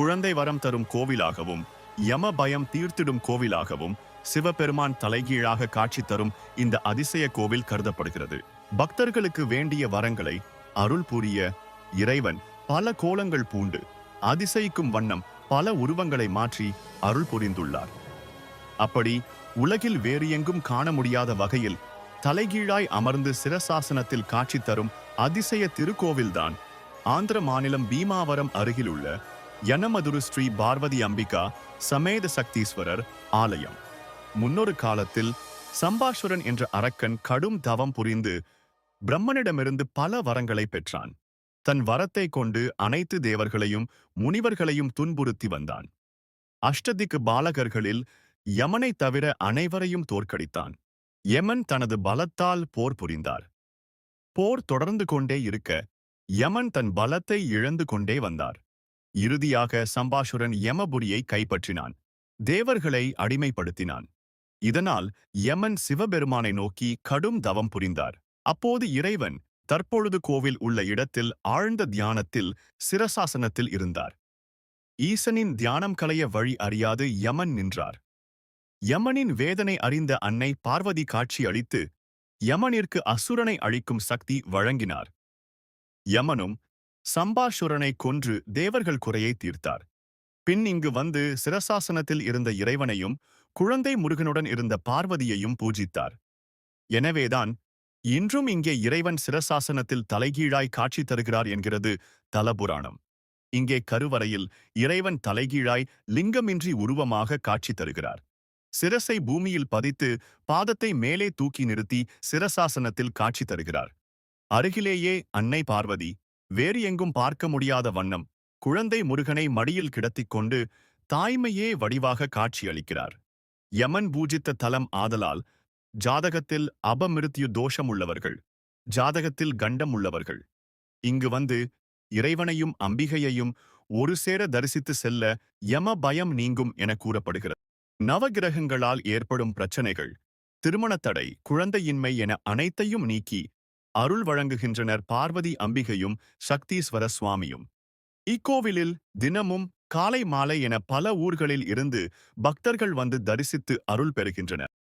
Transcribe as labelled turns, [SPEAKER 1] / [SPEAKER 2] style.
[SPEAKER 1] குழந்தை வரம் தரும் கோவிலாகவும் யம பயம் தீர்த்திடும் கோவிலாகவும் சிவபெருமான் தலைகீழாக காட்சி தரும் இந்த அதிசய கோவில் கருதப்படுகிறது. பக்தர்களுக்கு வேண்டிய வரங்களை அருள் புரிய இறைவன் பல கோலங்கள் பூண்டு அதிசயிக்கும் வண்ணம் பல உருவங்களை மாற்றி அருள் புரிந்துள்ளார். அப்படி உலகில் வேறு எங்கும் காண முடியாத வகையில் தலைகீழாய் அமர்ந்து சிரசாசனத்தில் காட்சி தரும் அதிசய திருக்கோவில்தான் ஆந்திர மாநிலம் பீமாவரம் அருகிலுள்ள யனமதுரு ஸ்ரீ பார்வதி அம்பிகா சமேத சக்தீஸ்வரர் ஆலயம். முன்னொரு காலத்தில் சம்பாஸ்வரன் என்ற அரக்கன் கடும் தவம் புரிந்து பிரம்மனிடமிருந்து பல வரங்களை பெற்றான். தன் வரத்தை கொண்டு அனைத்து தேவர்களையும் முனிவர்களையும் துன்புறுத்தி வந்தான். அஷ்டதிக்கு பாலகர்களில் யமனை தவிர அனைவரையும் தோற்கடித்தான். யமன் தனது பலத்தால் போர் புரிந்தார். போர் தொடர்ந்து கொண்டே இருக்க யமன் தன் பலத்தை இழந்து கொண்டே வந்தார். இறுதியாக சம்பாசுரன் யமபுரியை கைப்பற்றினான். தேவர்களை அடிமைப்படுத்தினான். இதனால் யமன் சிவபெருமானை நோக்கி கடும் தவம் புரிந்தார். அப்போது இறைவன் தற்பொழுது கோவில் உள்ள இடத்தில் ஆழ்ந்த தியானத்தில் சிரசாசனத்தில் இருந்தார். ஈசனின் தியானம் கலைய வழி அறியாது யமன் நின்றார். யமனின் வேதனை அறிந்த அன்னை பார்வதி காட்சி அளித்து யமனிற்கு அசுரனை அழிக்கும் சக்தி வழங்கினார். யமனும் சம்பாசுரனை கொன்று தேவர்கள் குறையை தீர்த்தார். பின் இங்கு வந்து சிரசாசனத்தில் இருந்த இறைவனையும் குழந்தை முருகனுடன் இருந்த பார்வதியையும் பூஜித்தார். எனவேதான் இன்றும் இங்கே இறைவன் சிரசாசனத்தில் தலைகீழாய் காட்சி தருகிறார் என்கிறது தலபுராணம். இங்கே கருவறையில் இறைவன் தலைகீழாய் லிங்கமின்றி உருவமாக காட்சி தருகிறார். சிரசை பூமியில் பதித்து பாதத்தை மேலே தூக்கி நிறுத்தி சிரசாசனத்தில் காட்சி தருகிறார். அருகிலேயே அன்னை பார்வதி வேறு எங்கும் பார்க்க முடியாத வண்ணம். குழந்தை முருகனை மடியில் கிடத்திக் கொண்டு தாய்மையே வடிவாக காட்சியளிக்கிறார். யமன் பூஜித்த தலம் ஆதலால் ஜாதகத்தில் அபமிருத்யு தோஷம் உள்ளவர்கள் ஜாதகத்தில் கண்டம் உள்ளவர்கள். இங்கு வந்து இறைவனையும் அம்பிகையையும் ஒரு சேர தரிசித்து செல்ல யம பயம் நீங்கும் என கூறப்படுகிறது. நவகிரகங்களால் ஏற்படும் பிரச்சனைகள் திருமணத்தடை குழந்தையின்மை என அனைத்தையும் நீக்கி அருள் வழங்குகின்றனர் பார்வதி அம்பிகையும் சக்தீஸ்வர சுவாமியும் இக்கோவிலில் தினமும் காலை மாலை என பல ஊர்களில் இருந்து பக்தர்கள் வந்து தரிசித்து அருள் பெறுகின்றனர்.